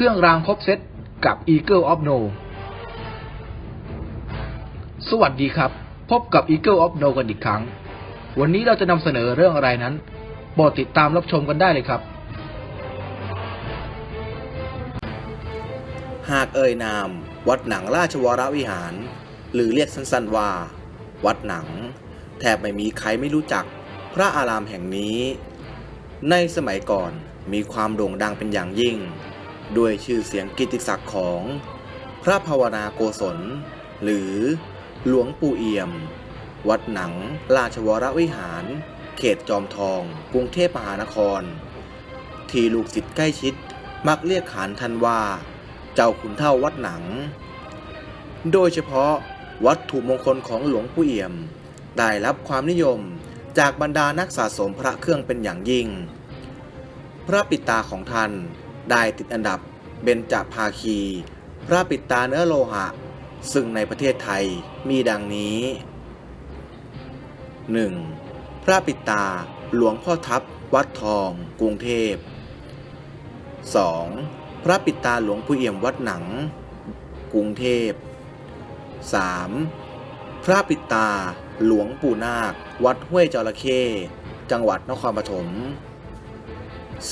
เครื่องรางครบเซตกับ Eagle of No สวัสดีครับ พบกับ Eagle of No กันอีกครั้ง วันนี้เราจะนำเสนอเรื่องอะไรนั้นโปรดติดตามรับชมกันได้เลยครับ หากเอ่ยนาม วัดหนังราชวรวิหาร หรือเรียกสั้นๆว่า วัดหนัง แทบไม่มีใครไม่รู้จักพระอารามแห่งนี้ ในสมัยก่อนมีความโด่งดังเป็นอย่างยิ่ง ด้วยชื่อเสียงกิติศักดิ์ของ พระภาวนาโกศล หรือหลวงปู่เอี่ยม วัดหนัง ราชวรวิหาร เขตจอมทอง กรุงเทพมหานคร ที่ลูกศิษย์ใกล้ชิดมักเรียกขานท่านว่า เจ้าขุนเท่าวัดหนัง โดยเฉพาะวัตถุมงคลของหลวงปู่เอี่ยม ได้รับความนิยมจากบรรดานักสะสมพระเครื่องเป็นอย่างยิ่ง พระปิดตาของท่าน ได้ติดอันดับเบญจภาคี พระปิดตาเนื้อโลหะ ซึ่งในประเทศไทยมีดังนี้ 1. พระปิดตาหลวงพ่อทับวัดทอง กรุงเทพ 2. พระปิดตาหลวงปู่เอี่ยมวัดหนัง กรุงเทพ 3. พระปิดตาหลวงปู่นาค วัดห้วยจระเข้จังหวัดนครปฐม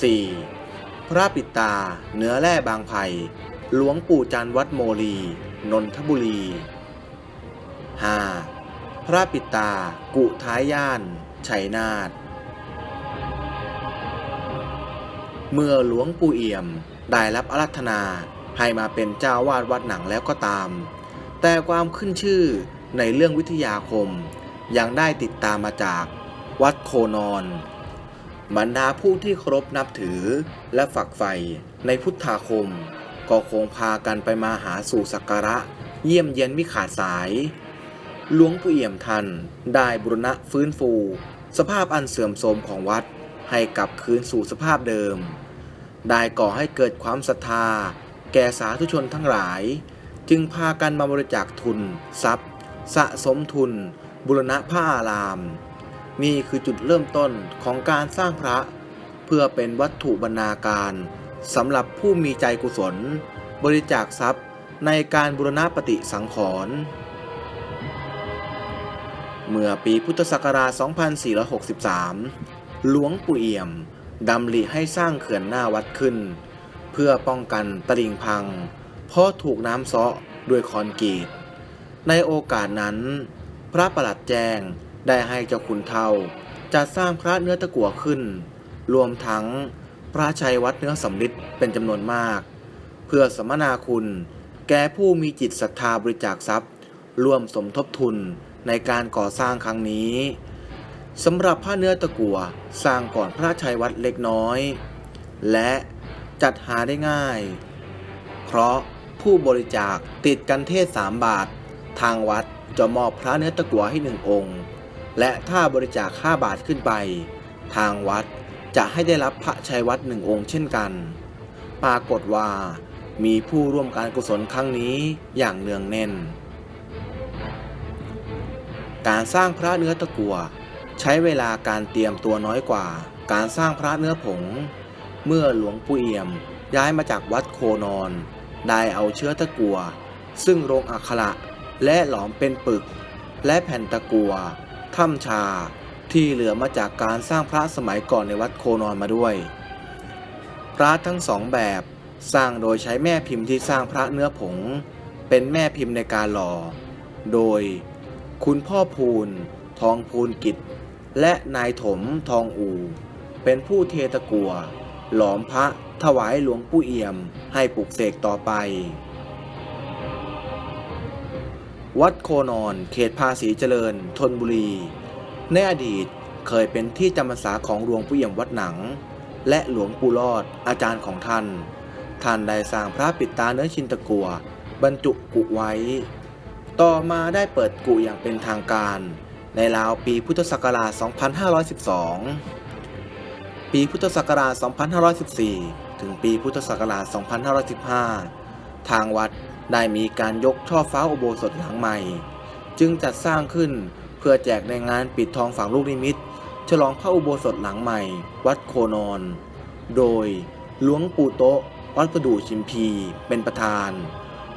4. พระปิตา เนื้อแร่บางไผ่หลวงปู่จันวัดโมลี นนทบุรี 5. พระปิตา กุท้ายย่านชัยนาทเมื่อหลวงปู่เอี่ยมได้รับอารัธนาให้มาเป็นเจ้าวาดวัดหนังแล้วก็ตาม แต่ความขึ้นชื่อในเรื่องวิทยาคม ยังได้ติดตามมาจากวัดโคนอน บรรดาผู้ที่เคารพนับถือ และฝักใฝ่ในพุทธาคม ก็คงพากันไปมาหาสู่สักการะ เยี่ยมเยียนมิขาดสาย หลวงปู่เอี่ยมท่านได้บุรณะฟื้นฟู สภาพอันเสื่อมโทรมของวัดให้กลับคืนสู่สภาพเดิม ได้ก่อให้เกิดความศรัทธา แก่สาธุชนทั้งหลาย จึงพากันมาบริจาคทุน ทรัพย์ สะสมทุน บุรณะผ้าอาราม นี่คือจุดเริ่มต้นของการสร้างพระ เพื่อเป็นวัตถุบรรณาการสำหรับผู้มีใจกุศล บริจาคทรัพย์ในการบุรณะปฏิสังขรณ์เมื่อปีพุทธศักราช 2463 หลวงปู่เอี่ยมดำริให้สร้างเขื่อนหน้าวัดขึ้น เพื่อป้องกันตลิ่งพัง เพราะถูกน้ำเซาะด้วยคอนกรีต ในโอกาสนั้น พระประหลัดแจ้ง ได้ให้เจ้าขุนเทาจัดสร้างพระเนื้อตะกั่วขึ้น รวมทั้งพระชัยวัดเนื้อสำริดเป็นจำนวนมาก เพื่อสมนาคุณ แก่ผู้มีจิตศรัทธาบริจาคทรัพย์ ร่วมสมทบทุนในการก่อสร้างครั้งนี้สำหรับผ้าเนื้อตะกั่วสร้างก่อนพระชัยวัดเล็กน้อย และจัดหาได้ง่าย เพราะผู้บริจาคติดกันเทศสามบาท ทางวัดจะมอบพระเนื้อตะกั่วให้หนึ่งองค์ และถ้าบริจาคห้าบาทขึ้นไป ทางวัดจะให้ได้รับพระชัยวัดหนึ่งองค์เช่นกัน ปรากฏว่ามีผู้ร่วมการกุศลครั้งนี้อย่างเนืองแน่น การสร้างพระเนื้อตะกัวใช้เวลาการเตรียมตัวน้อยกว่า การสร้างพระเนื้อผง เมื่อหลวงปู่เอี่ยมย้ายมาจากวัดโคนอนได้เอาเชื้อตะกัว ซึ่งโรงอักขระและหลอมเป็นปึก และแผ่นตะกัว ถ้ำชาที่เหลือมาจากการสร้างพระสมัยก่อนในวัดโคนอนมาด้วย พระทั้งสองแบบสร้างโดยใช้แม่พิมพ์ที่สร้างพระเนื้อผง เป็นแม่พิมพ์ในการหล่อ โดย คุณพ่อพูน ทองพูนกิจ และนายถมทองอู เป็นผู้เทตะกัว หลอมพระถวายหลวงปู่เอี่ยมให้ปลุกเสกต่อไป วัดโคนอน เขตภาษีเจริญธนบุรี ในอดีตเคยเป็นที่จำพรรษาของหลวงปู่เอี่ยมวัดหนัง และหลวงปู่รอดอาจารย์ของท่าน ท่านได้สร้างพระปิดตาเนื้อชินตะกัว บรรจุกุไว้ ต่อมาได้เปิดกุอย่างเป็นทางการ ในราวปีพุทธศักราช 2512 ปีพุทธศักราช 2514 ถึงปีพุทธศักราช 2515 ทางวัด ได้มีการยกช่อฟ้าอุโบสถหลังใหม่ จึงจัดสร้างขึ้นเพื่อแจกในงานปิดทองฝังลูกนิมิต ฉลองพระอุโบสถหลังใหม่ วัดโคนอน โดยหลวงปู่โตะวัดประดู่ชิมพี เป็นประธาน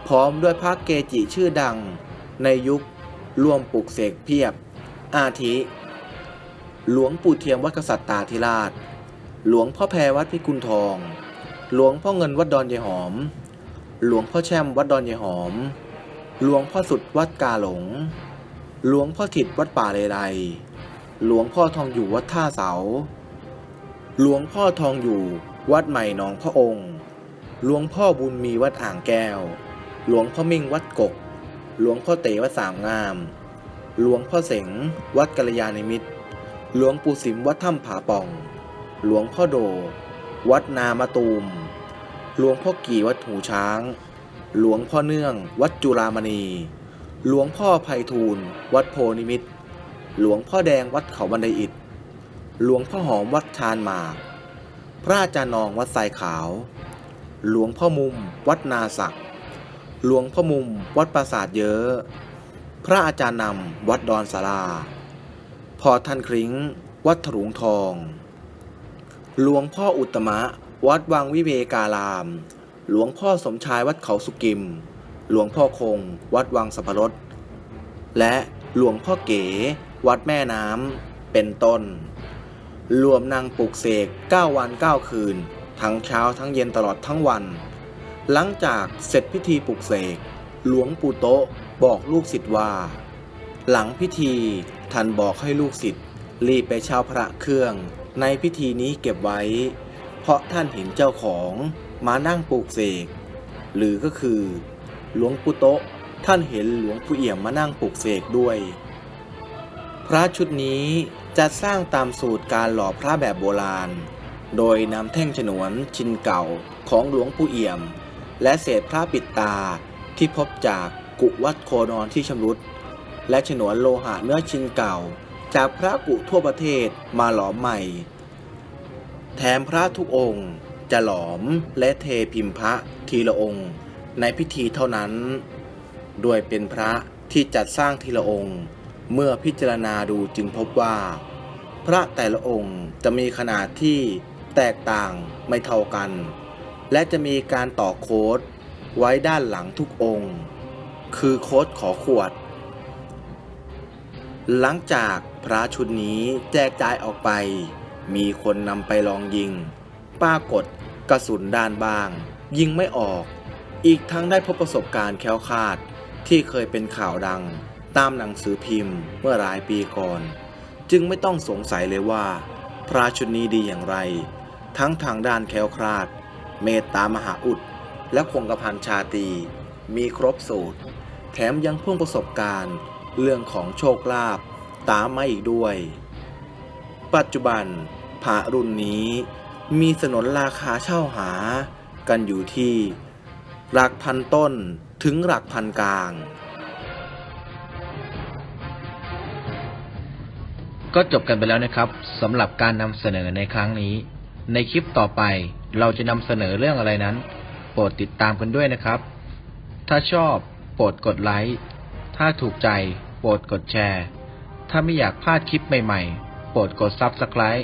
พร้อมด้วยพระเกจิชื่อดัง ในยุคร่วมปลูกเสกเพียบ อาทิ หลวงปู่เทียมวัดกษัตริย์ตาธิราช หลวงพ่อแพรวัดพิกุลทอง หลวงพ่อเงินวัดดอนยายหอม หลวงพ่อแช่มวัดดอนยายหอม หลวงพ่อสุดวัดกาหลง หลวงพ่อถิดวัดป่าเลไลหลวงพ่อทองอยู่วัดท่าเสา หลวงพ่อทองอยู่วัดใหม่หนองพระองค์ หลวงพ่อบุญมีวัดอ่างแก้ว หลวงพ่อมิ่งวัดกก หลวงพ่อเตวัดสามงาม หลวงพ่อเสงวัดกัลยาณิมิตร หลวงปู่สิมวัดถ้ำผาป่อง หลวงพ่อโด วัดนามะตูม หลวงพ่อกี่วัดหูช้าง หลวงพ่อเนื่องวัดจุฬามณี หลวงพ่อไพฑูรย์วัดโพนิมิตร หลวงพ่อแดงวัดเขาบันไดอิฐหลวงพ่อหอมวัดชานหมาก พระอาจารย์นองวัดทรายขาว หลวงพ่อมุมวัดนาศักดิ์หลวงพ่อมุมวัดปราสาทเยอะ พระอาจารย์นำวัดดอนสาราพอท่านคริ้ง วัดถรุงทอง หลวงพ่ออุตมะ วัดวังวิเวการาม หลวงพ่อสมชายวัดเขาสุกิม หลวงพ่อคง วัดวังสัพพรสและหลวงพ่อเก๋ วัดแม่น้ำ เป็นต้น รวมนางปลุกเสก 9 วัน 9 คืน ทั้งเช้าทั้งเย็นตลอดทั้งวัน หลังจากเสร็จพิธีปลุกเสก หลวงปู่โตะบอกลูกศิษย์ว่า หลังพิธีท่านบอกให้ลูกศิษย์รีบไปเช่าพระเครื่อง ในพิธีนี้เก็บไว้ เพราะท่านเห็นเจ้าของมานั่งปลูกเสก หรือก็คือ หลวงปู่โตะท่านเห็นหลวงปู่เอี่ยมมานั่งปลูกเสกด้วย พระชุดนี้จะสร้างตามสูตรการหล่อพระแบบโบราณ โดยนำแท่งฉนวนชิ้นเก่าของหลวงปู่เอี่ยม และเศษพระปิดตาที่พบจากกุวัดโคนอนที่ชำรุด และฉนวนโลหะเนื้อชิ้นเก่า จากพระกุทั่วประเทศมาหลอมใหม่ แถมพระทุกองค์จะหลอมและเทพิมพระทีละองค์ ในพิธีเท่านั้น ด้วยเป็นพระที่จัดสร้างทีละองค์ เมื่อพิจารณาดูจึงพบว่า พระแต่ละองค์จะมีขนาดที่แตกต่างไม่เท่ากัน และจะมีการต่อโค้ดไว้ด้านหลังทุกองค์ คือโค้ดขอขวด หลังจากพระชุดนี้แจกจ่ายออกไป มีคนนำไปลองยิง ปรากฏกระสุนด้านบาง ยิงไม่ออก อีกทั้งได้พบประสบการณ์แคล้วคาดที่เคยเป็นข่าวดัง ตามหนังสือพิมพ์เมื่อหลายปีก่อน จึงไม่ต้องสงสัยเลยว่า พระชุดนี้ดีอย่างไร ทั้งทางด้านแคล้วคลาด เมตตามหาอุด และคงกระพันชาตี มีครบสูตร แถมยังพ่วงประสบการณ์ เรื่องของโชคลาภตามมาอีกด้วย ปัจจุบัน พระรุ่นนี้มีสนนราคาเช่าหากันอยู่ที่ หลักพันต้นถึงหลักพันกลาง ก็จบกันไปแล้วนะครับสำหรับการนำเสนอในครั้งนี้ ในคลิปต่อไปเราจะนำเสนอเรื่องอะไรนั้น โปรดติดตามกันด้วยนะครับ ถ้าชอบโปรดกดไลค์ ถ้าถูกใจโปรดกดแชร์ ถ้าไม่อยากพลาดคลิปใหม่ๆ โปรดกด Subscribe